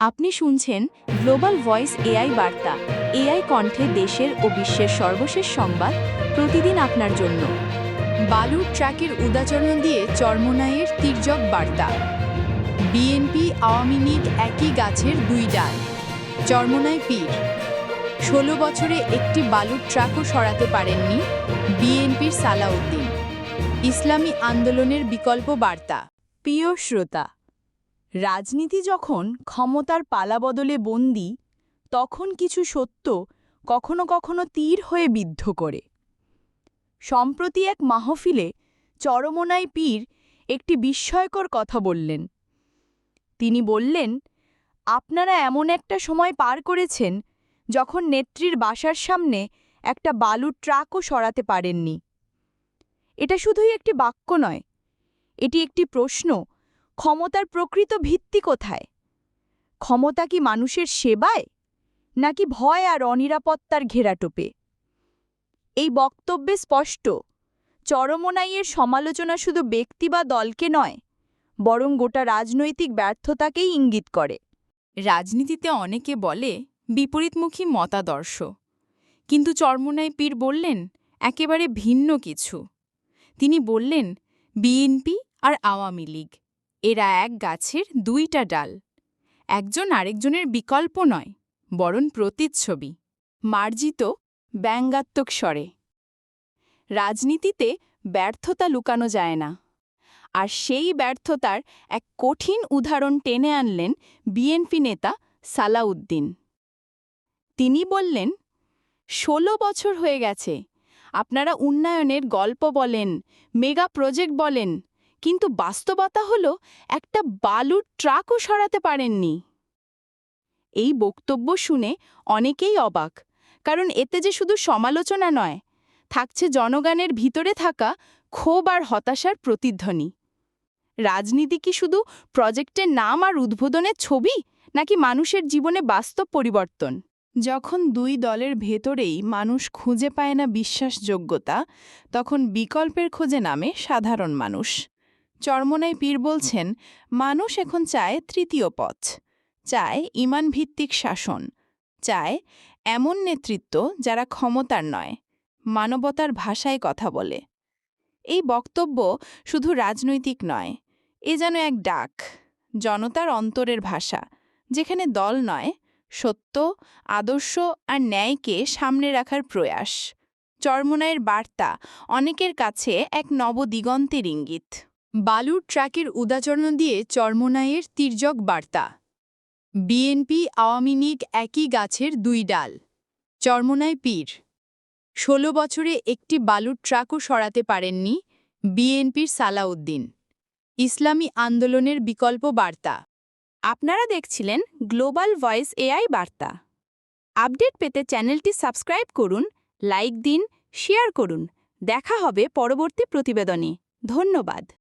আপনি শুনছেন global voice AI বার্তা, এআই কণ্ঠে দেশের ও বিশ্বের সর্বশেষ সংবাদ প্রতিদিন আপনার জন্য। বালুর ট্র্যাকের উদাচরণ দিয়ে চর্মনায়ের তির্যক বার্তা। বিএনপি, আওয়ামী লীগ একই গাছের দুই ডাল। চর্মনায় পীর। ষোলো বছরে একটি বালুর ট্রাকও সরাতে পারেননি বিএনপির সালাউদ্দিন। ইসলামী আন্দোলনের বিকল্প বার্তা। প্রিয় শ্রোতা রাজনীতি যখন ক্ষমতার পালাবদলে বন্দী, তখন কিছু সত্য কখনো কখনো তীর হয়ে বিদ্ধ করে। সম্প্রতি এক মাহফিলে চরমনাই পীর একটি বিস্ময়কর কথা বললেন। তিনি বললেন, আপনারা এমন একটা সময় পার করেছেন যখন নেত্রীর বাসার সামনে একটা বালুর ট্রাকও সরাতে পারেননি। এটা শুধুই একটি বাক্য নয়, এটি একটি প্রশ্ন ক্ষমতার প্রকৃত ভিত্তি কোথায়? ক্ষমতা কি মানুষের সেবায়, নাকি ভয় আর অনিরাপত্তার ঘেরাটোপে? এই বক্তব্যে স্পষ্ট, চরমনাইয়ের সমালোচনা শুধু ব্যক্তি বা দলকে নয়, বরং গোটা রাজনৈতিক ব্যর্থতাকেই ইঙ্গিত করে। রাজনীতিতে অনেকে বলে, বিপরীতমুখী মতাদর্শ। কিন্তু চরমনাই পীর বললেন, একেবারে ভিন্ন কিছু। তিনি বললেন, বিএনপি আর আওয়ামী লীগ। এরা এক গাছের দুইটা ডাল। একজন আরেকজনের বিকল্প নয়, বরং প্রতিচ্ছবি। মার্জিত ব্যঙ্গাত্মক স্বরে। রাজনীতিতে ব্যর্থতা লুকানো যায় না। আর সেই ব্যর্থতার এক কঠিন উদাহরণ টেনে আনলেন বিএনপি নেতা সালাউদ্দিন। তিনি বললেন, ষোলো বছর হয়ে গেছে। আপনারা উন্নয়নের গল্প বলেন, মেগা প্রজেক্ট বলেন কিন্তু বাস্তবতা হল একটা বালুর ট্রাকও সরাতে পারেননি। এই বক্তব্য শুনে অনেকেই অবাক, কারণ এতে যে শুধু সমালোচনা নয়, থাকছে জনগণের ভিতরে থাকা ক্ষোভ আর হতাশার প্রতিধ্বনি। রাজনীতি কি শুধু প্রজেক্টের নাম আর উদ্বোধনের ছবি, নাকি মানুষের জীবনে বাস্তব পরিবর্তন? যখন দুই দলের ভেতরেই মানুষ খুঁজে পায় না বিশ্বাসযোগ্যতা, তখন বিকল্পের খোঁজে নামে সাধারণ মানুষ। চর্মনাই পীর বলছেন, মানুষ এখন চায় তৃতীয় পথ। চায় ইমান ভিত্তিক শাসন। চায় এমন নেতৃত্ব যারা ক্ষমতার নয়, মানবতার ভাষায় কথা বলে। এই বক্তব্য শুধু রাজনৈতিক নয়, এ যেন এক ডাক, জনতার অন্তরের ভাষা, যেখানে দল নয়, সত্য, আদর্শ আর ন্যায়কে সামনে রাখার প্রয়াস। চর্মনায়ের বার্তা অনেকের কাছে এক নবদিগন্তের ইঙ্গিত। বালুর ট্র্যাকের উদাচরণ দিয়ে চর্মনায়ের তির্যক বার্তা। বিএনপি আওয়ামী লীগ একই গাছের দুই ডাল। চর্মনায় পীর। ষোলো বছরে একটি বালুর ট্রাকও সরাতে পারেননি বিএনপির সালাউদ্দিন। ইসলামী আন্দোলনের বিকল্প বার্তা। আপনারা দেখছিলেন গ্লোবাল ভয়েস এআই বার্তা। আপডেট পেতে চ্যানেলটি সাবস্ক্রাইব করুন, লাইক দিন, শেয়ার করুন। দেখা হবে পরবর্তী প্রতিবেদনে। ধন্যবাদ।